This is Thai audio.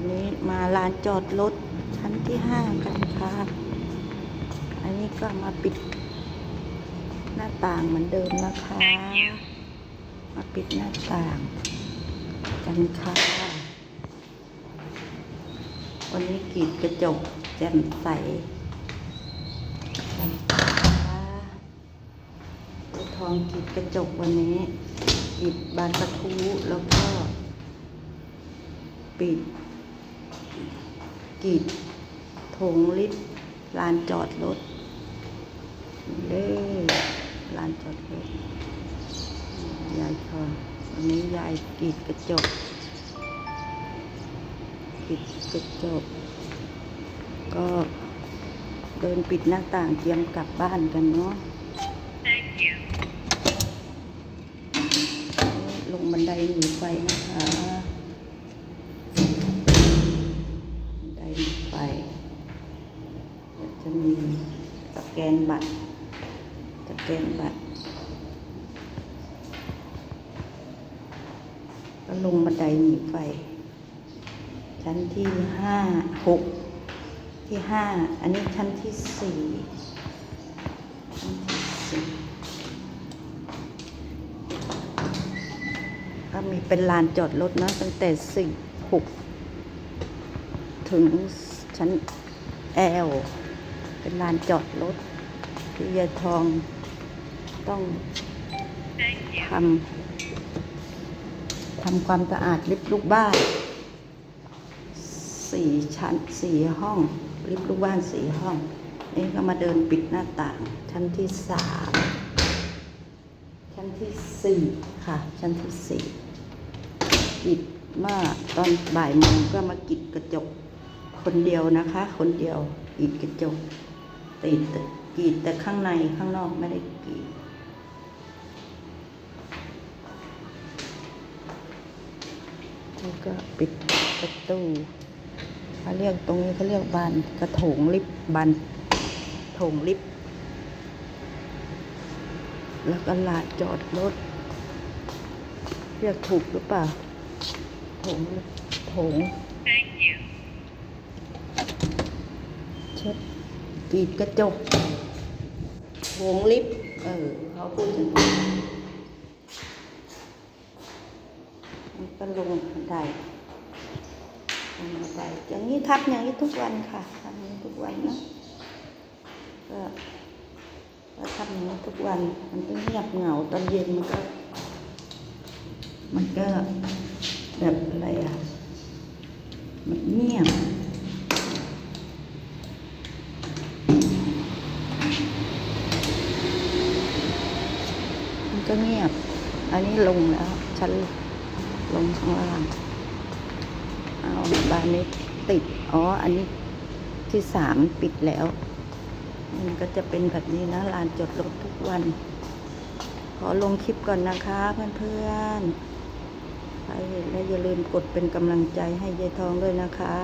วันนี้มาลานจอดรถชั้นที่ห้ากันค่ะ อันนี้ก็มาปิดหน้าต่างเหมือนเดิมนะคะ มาปิดหน้าต่าง กันค่ะ วันนี้กรีดกระจกแจ่มใสตัวทองกรีดกระจกวันนี้กรีดบานประทุแล้วก็ปิด กรีดถงลิฟต์ลานจอดรถเด้ลานจอดรถยายชอนวันนี้ยายกรีดกระจกกรีดกระจกก็เดินปิดหน้าต่างเตรียมกลับบ้านกันเนาะ Thank you. ลงบันไดหนีไฟนะคะ จะมีสแกนบัตรสแกนบัตรก็ลงบันไดหนีไฟ ชั้นที่ห้าหกที่ห้าอันนี้ชั้นที่สี่ชั้นที่สี่ก็มีเป็นลานจอดรถนะตั้งแต่สี่หกถึงชั้นแอล เป็นลานจอดรถที่ยายทองต้องทำทำความสะอาดลิฟต์ลูกบ้านสี่ชั้นสี่ห้องลิฟต์ลูกบ้านสี่ห้องนี่ก็มาเดินปิดหน้าต่าง ชั้นที่สามชั้นที่สี่ค่ะ ชั้นที่สี่กิดเมื่อตอนบ่ายโมงก็มากิดกระจกคนเดียวนะคะ คนเดียว กรีดกระจกติดกรีดแต่ข้างในข้างนอกไม่ได้กรีดแล้วก็ปิดประตูเขาเรียกตรงนี้เขาเรียกบานกระโถงลิฟบานโถงลิฟแล้วก็ลานจอดรถเรียกถูกหรือเปล่าโถงโถง็ดกรีดกระจกโถงลิฟต์เออเขาพูดถึงมันก็ลงบันไดลงบันไดอย่างนี้ทับอย่างนี้ทุกวันค่ะทำอย่างนี้ทุกวันนะก็ก็ทำอย่างนี้ทุกวัน มันก็เงียบเหงาตอนเย็นมันก็ มันก็แบบอะไรอะ มันเงียบ ก็เงียบ อันนี้ลงแล้วฉันลงข้างล่าง เอาบานนี้ติด อ๋อ อันนี้ที่สามปิดแล้ว มันก็จะเป็นแบบนี้นะลานจอดรถทุกวัน ขอลงคลิปก่อนนะคะเพื่อนๆใครเห็นแล้วอย่าลืมกดเป็นกำลังใจให้ยายทองด้วยนะคะ